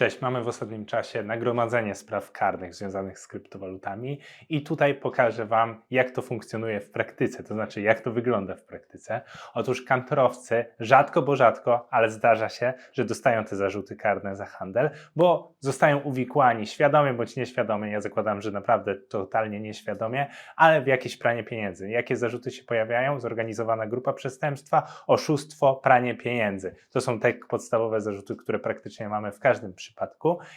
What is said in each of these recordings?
Cześć, mamy w ostatnim czasie nagromadzenie spraw karnych związanych z kryptowalutami i tutaj pokażę Wam, jak to funkcjonuje w praktyce, to znaczy jak to wygląda w praktyce. Otóż kantorowcy rzadko, bo rzadko, ale zdarza się, że dostają te zarzuty karne za handel, bo zostają uwikłani świadomie bądź nieświadomie. Ja zakładam, że naprawdę totalnie nieświadomie, ale w jakieś pranie pieniędzy. Jakie zarzuty się pojawiają? Zorganizowana grupa przestępstwa, oszustwo, pranie pieniędzy. To są te podstawowe zarzuty, które praktycznie mamy w każdym przypadku.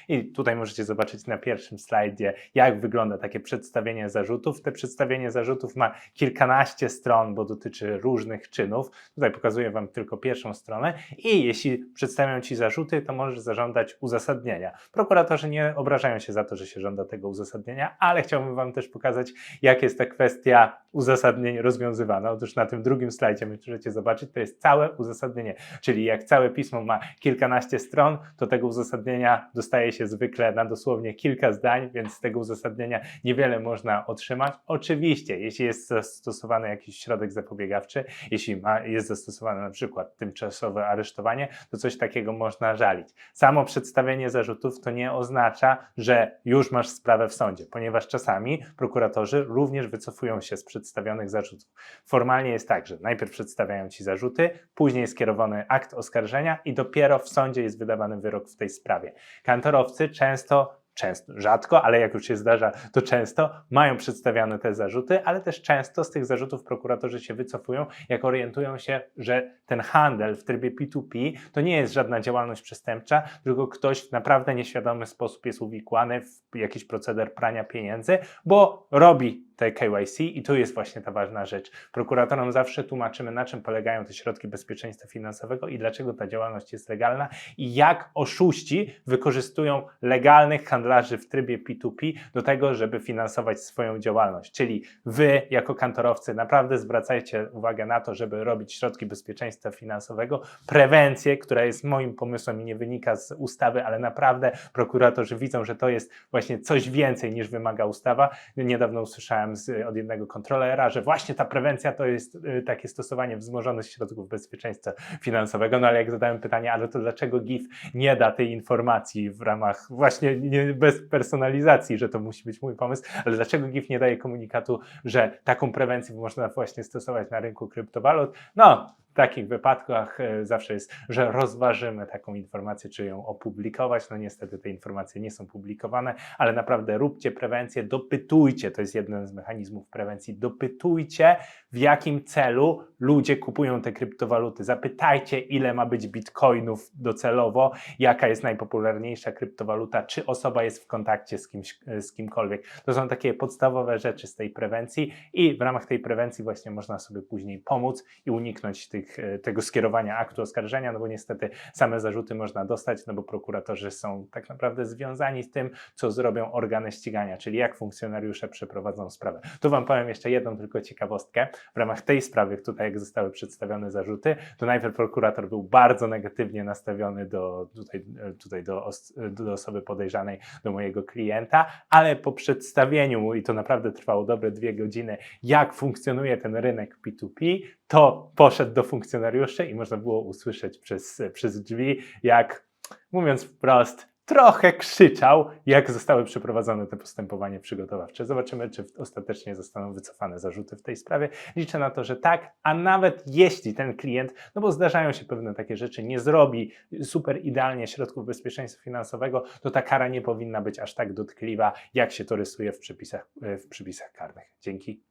I tutaj możecie zobaczyć na pierwszym slajdzie, jak wygląda takie przedstawienie zarzutów. Te przedstawienie zarzutów ma kilkanaście stron, bo dotyczy różnych czynów. Tutaj pokazuję Wam tylko pierwszą stronę. I jeśli przedstawią Ci zarzuty, to możesz zażądać uzasadnienia. Prokuratorzy nie obrażają się za to, że się żąda tego uzasadnienia, ale chciałbym Wam też pokazać, jak jest ta kwestia uzasadnień rozwiązywana. Otóż na tym drugim slajdzie możecie zobaczyć, to jest całe uzasadnienie, czyli jak całe pismo ma kilkanaście stron, to tego uzasadnienia dostaje się zwykle na dosłownie kilka zdań, więc z tego uzasadnienia niewiele można otrzymać. Oczywiście, jeśli jest zastosowany jakiś środek zapobiegawczy, jeśli ma, jest zastosowane na przykład tymczasowe aresztowanie, to coś takiego można żalić. Samo przedstawienie zarzutów to nie oznacza, że już masz sprawę w sądzie, ponieważ czasami prokuratorzy również wycofują się z przedstawionych zarzutów. Formalnie jest tak, że najpierw przedstawiają ci zarzuty, później jest skierowany akt oskarżenia i dopiero w sądzie jest wydawany wyrok w tej sprawie. Kantorowcy często często, rzadko, ale jak już się zdarza, to często mają przedstawiane te zarzuty, ale też często z tych zarzutów prokuratorzy się wycofują, jak orientują się, że ten handel w trybie P2P to nie jest żadna działalność przestępcza, tylko ktoś w naprawdę nieświadomy sposób jest uwikłany w jakiś proceder prania pieniędzy, bo robi te KYC i tu jest właśnie ta ważna rzecz. Prokuratorom zawsze tłumaczymy, na czym polegają te środki bezpieczeństwa finansowego i dlaczego ta działalność jest legalna i jak oszuści wykorzystują legalnych handlarzy w trybie P2P do tego, żeby finansować swoją działalność. Czyli wy, jako kantorowcy, naprawdę zwracajcie uwagę na to, żeby robić środki bezpieczeństwa finansowego, prewencję, która jest moim pomysłem i nie wynika z ustawy, ale naprawdę prokuratorzy widzą, że to jest właśnie coś więcej niż wymaga ustawa. Niedawno usłyszałem z, od jednego kontrolera, że właśnie ta prewencja to jest y, takie stosowanie wzmożonych środków bezpieczeństwa finansowego. No ale jak zadałem pytanie, ale to dlaczego GIF nie da tej informacji w ramach właśnie nie, bez personalizacji, że to musi być mój pomysł, ale dlaczego GIF nie daje komunikatu, że taką prewencję można właśnie stosować na rynku kryptowalut? No, w takich wypadkach e, zawsze jest, że rozważymy taką informację, czy ją opublikować. No niestety te informacje nie są publikowane, ale naprawdę róbcie prewencję, dopytujcie, to jest jeden z mechanizmów prewencji, dopytujcie w jakim celu ludzie kupują te kryptowaluty. Zapytajcie, ile ma być bitcoinów docelowo, jaka jest najpopularniejsza kryptowaluta, czy osoba jest w kontakcie z kimś, z kimkolwiek. To są takie podstawowe rzeczy z tej prewencji i w ramach tej prewencji właśnie można sobie później pomóc i uniknąć tych, e, tego skierowania aktu oskarżenia, no bo niestety same zarzuty można dostać, no bo prokuratorzy są tak naprawdę związani z tym, co zrobią organy ścigania, czyli jak funkcjonariusze przeprowadzą sprawę. Tu Wam powiem jeszcze jedną tylko ciekawostkę. W ramach tej sprawy, tutaj jak zostały przedstawione zarzuty, to najpierw prokurator był bardzo negatywnie nastawiony do, tutaj, tutaj do, os- do osoby podejrzanej, do mojego klienta, ale po przedstawieniu mu, i to naprawdę trwało dobre dwie godziny, jak funkcjonuje ten rynek P2P, to poszedł do funkcjonariuszy i można było usłyszeć przez, przez drzwi, jak mówiąc wprost, trochę krzyczał, jak zostały przeprowadzone te postępowanie przygotowawcze. Zobaczymy, czy ostatecznie zostaną wycofane zarzuty w tej sprawie. Liczę na to, że tak, a nawet jeśli ten klient, no bo zdarzają się pewne takie rzeczy, nie zrobi super idealnie środków bezpieczeństwa finansowego, to ta kara nie powinna być aż tak dotkliwa, jak się to rysuje w przepisach, w przepisach karnych. Dzięki.